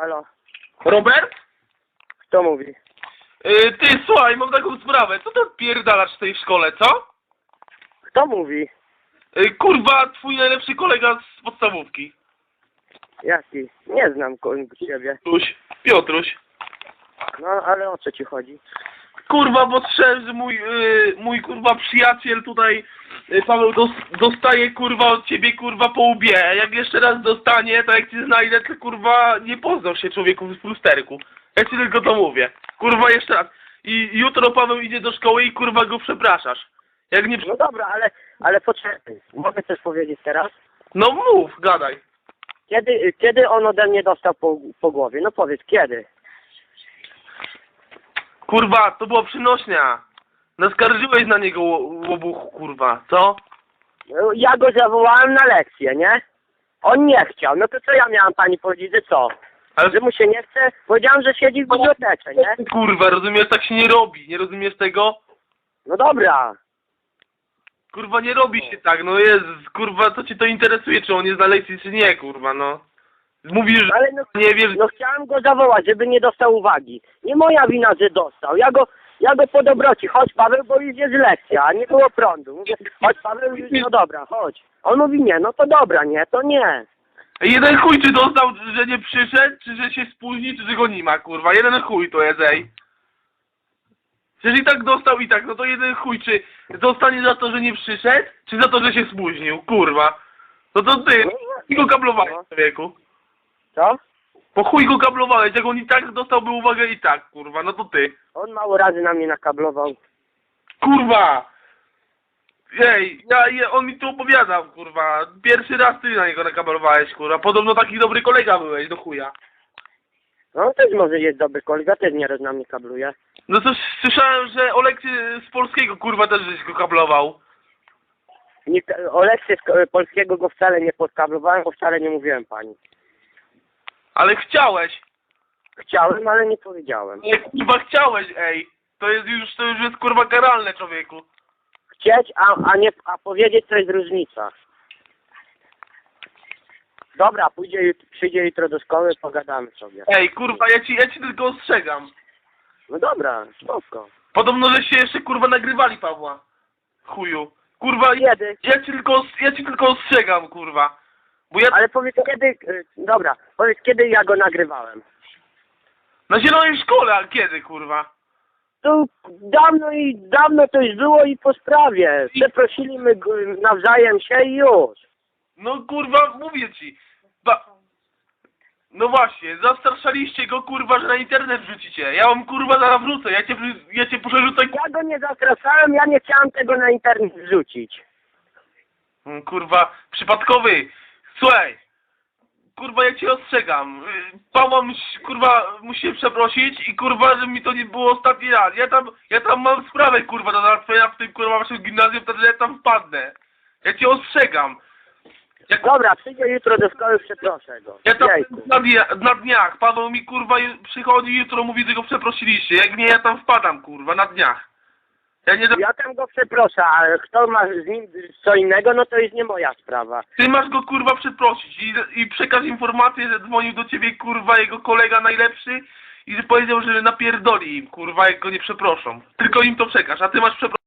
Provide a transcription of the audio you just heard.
Halo, Robert? kto mówi? Yy, ty, słuchaj, mam taką sprawę. Co ty odpierdalasz w tej szkole, co? Kto mówi? Yy, kurwa, twój najlepszy kolega z podstawówki. Jaki? Nie znam ko- ciebie. Piotruś. Piotruś. No, ale o co ci chodzi? Kurwa, bo że mój, yy, mój kurwa przyjaciel tutaj, yy, Paweł, dos, dostaje kurwa od ciebie kurwa po łbie. Jak jeszcze raz dostanie, to jak cię znajdę, to kurwa nie poznał się człowieku w lusterku. Ja ci tylko to mówię. Kurwa, jeszcze raz. I jutro Paweł idzie do szkoły i kurwa go przepraszasz. Jak nie... No dobra, ale, ale poczekaj. Mogę coś powiedzieć teraz? No mów, gadaj. Kiedy, kiedy on ode mnie dostał po, po głowie? No powiedz, kiedy? Kurwa, to było przynośnia. Naskarżyłeś na niego ło- łobuchu, kurwa, co? No, Ja go zawołałem na lekcję, nie? On nie chciał. No to co ja miałem pani powiedzieć, że co? Ale Że mu się nie chce? Powiedziałem, że siedzi w bibliotece, nie? kurwa, rozumiesz, tak się nie robi, nie rozumiesz tego? No dobra. Kurwa, nie robi się tak, no jest, kurwa, co cię to interesuje, czy on jest na lekcji, czy nie, kurwa, no. Mówisz, że Ale no, nie wiesz, no chciałem go zawołać, żeby nie dostał uwagi. Nie moja wina, że dostał. Ja go, ja go po dobroci. Chodź Paweł, bo już jest lekcja, a nie było prądu. Mówię, chodź Paweł, już, no dobra, chodź. On mówi nie, no to dobra, nie, to nie. jeden chuj, czy dostał, że nie przyszedł, czy że się spóźni, czy że go nie ma, kurwa, jeden chuj to jest, ej. Przecież i tak dostał i tak, no to jeden chuj, czy dostanie za to, że nie przyszedł, czy za to, że się spóźnił, kurwa. No to ty, i go kablowałeś, człowieku. Co? Po chuj go kablowałeś, jak on i tak dostałby uwagę i tak, kurwa, no to ty. On mało razy na mnie nakablował. Kurwa! Ej, ja, ja, on mi tu opowiadał, kurwa. Pierwszy raz ty na niego nakablowałeś, kurwa. Podobno taki dobry kolega byłeś, do chuja. No on też może jest dobry kolega, też nieraz na mnie kabluje. No to słyszałem, że Olek z polskiego, kurwa, też żeś go kablował. Nie, o lekcję z ko- polskiego go wcale nie podkablowałem, bo wcale nie mówiłem pani. Ale chciałeś. Chciałem, ale nie powiedziałem. Nie, kurwa, chciałeś, ej. To jest już, to już jest, kurwa, karalne, człowieku. Chcieć, a, a nie a powiedzieć to jest różnica. Dobra, pójdzie, jut- przyjdzie jutro do szkoły, pogadamy sobie. Ej, kurwa, ja ci, ja ci tylko ostrzegam. No dobra, spoko. Podobno, że się jeszcze, kurwa, nagrywali Pawła. Chuju. Kurwa, ja, Kiedy? ja ci tylko, os- ja ci tylko ostrzegam, kurwa. Bo ja Ale powiedz kiedy, y, dobra, powiedz kiedy ja go nagrywałem. na zielonej szkole, a kiedy, kurwa? To dawno i dawno to już było i po sprawie. Przeprosiliśmy go nawzajem się i już. No kurwa, mówię ci. Ba... No właśnie, zastraszaliście go kurwa, że na internet wrzucicie. Ja wam kurwa zaraz wrzucę, ja cię, ja cię przerzucę Ja go nie zastraszałem, ja nie chciałem tego na internet wrzucić. Mm, kurwa, przypadkowy. Słuchaj, kurwa ja cię ostrzegam. Pawła musi, kurwa musi przeprosić i kurwa, żeby mi to nie było ostatni raz. Ja tam, ja tam mam sprawę kurwa do załatwienia w tym kurwa waszym gimnazjum, wtedy ja tam wpadnę. Ja cię ostrzegam. Jak Dobra, przyjdzie jutro do szkoły, przeproszę go. Ja tam Jejku. na, dnia, na dniach, Paweł mi kurwa ju- przychodzi jutro mówi, że go przeprosiliście. Jak nie, ja tam wpadam kurwa, na dniach. Ja nie... Ja tam go przeproszę, ale kto ma z nim co innego, no to jest nie moja sprawa. Ty masz go kurwa przeprosić i, i przekaż informację, że dzwonił do ciebie kurwa jego kolega najlepszy i że powiedział, że napierdoli im kurwa, jak go nie przeproszą. Tylko im to przekaż, a ty masz przeprosić.